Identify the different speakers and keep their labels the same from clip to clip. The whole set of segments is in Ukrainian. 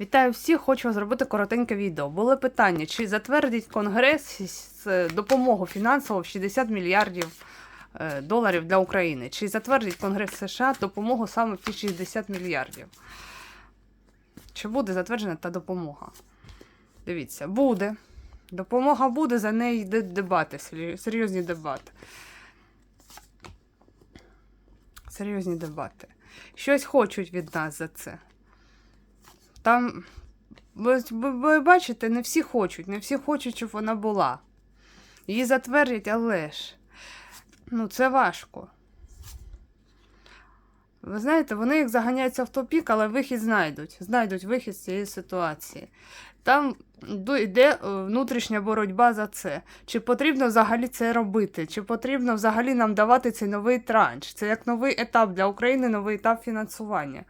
Speaker 1: Вітаю всіх! Хочу зробити коротеньке відео. Були питання, чи затвердить Конгрес допомогу фінансову в 60 мільярдів е, доларів для України? Чи затвердить Конгрес США допомогу саме в ті 60 мільярдів? Чи буде затверджена та допомога? Дивіться, буде. Допомога буде, за неї йдуть дебати, серйозні дебати. Серйозні дебати. Щось хочуть від нас за це. Там, ви, ви, бачите, не всі хочуть, не всі хочуть, щоб вона була. Її затвердять, але ж. Ну, це важко. Ви знаєте, вони як заганяються в топік, але вихід знайдуть. Знайдуть вихід з цієї ситуації. Там йде е, внутрішня боротьба за це. Чи потрібно взагалі це робити? Чи потрібно взагалі нам давати цей новий транш? Це як новий етап для України, новий етап фінансування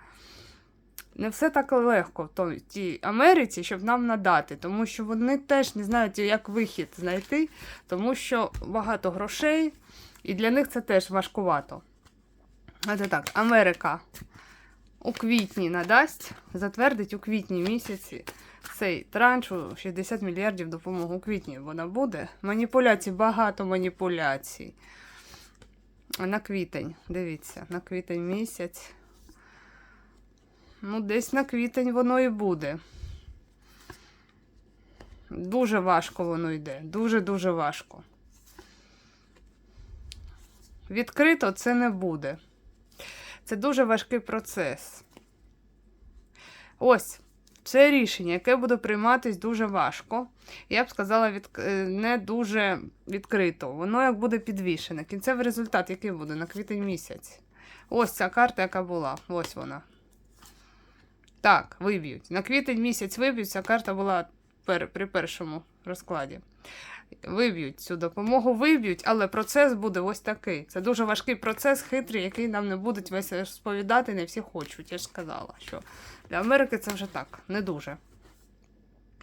Speaker 1: не все так легко в тій Америці, щоб нам надати, тому що вони теж не знають, як вихід знайти, тому що багато грошей, і для них це теж важкувато. Це так, Америка у квітні надасть, затвердить у квітні місяці цей транш у 60 мільярдів допомоги. У квітні вона буде. Маніпуляцій, багато маніпуляцій. На квітень, дивіться, на квітень місяць. Ну, десь на квітень воно і буде. Дуже важко воно йде. Дуже-дуже важко. Відкрито це не буде. Це дуже важкий процес. Ось це рішення, яке буде прийматись дуже важко. Я б сказала, від... е, не дуже відкрито. Воно як буде підвішене. Кінцевий результат, який буде на квітень місяць. Ось ця карта, яка була. Ось вона. Так, виб'ють. На квітень місяць виб'ють, ця карта була при першому розкладі. Виб'ють цю допомогу, виб'ють, але процес буде ось такий. Це дуже важкий процес, хитрий, який нам не будуть весь розповідати, не всі хочуть. Я ж сказала, що для Америки це вже так, не дуже.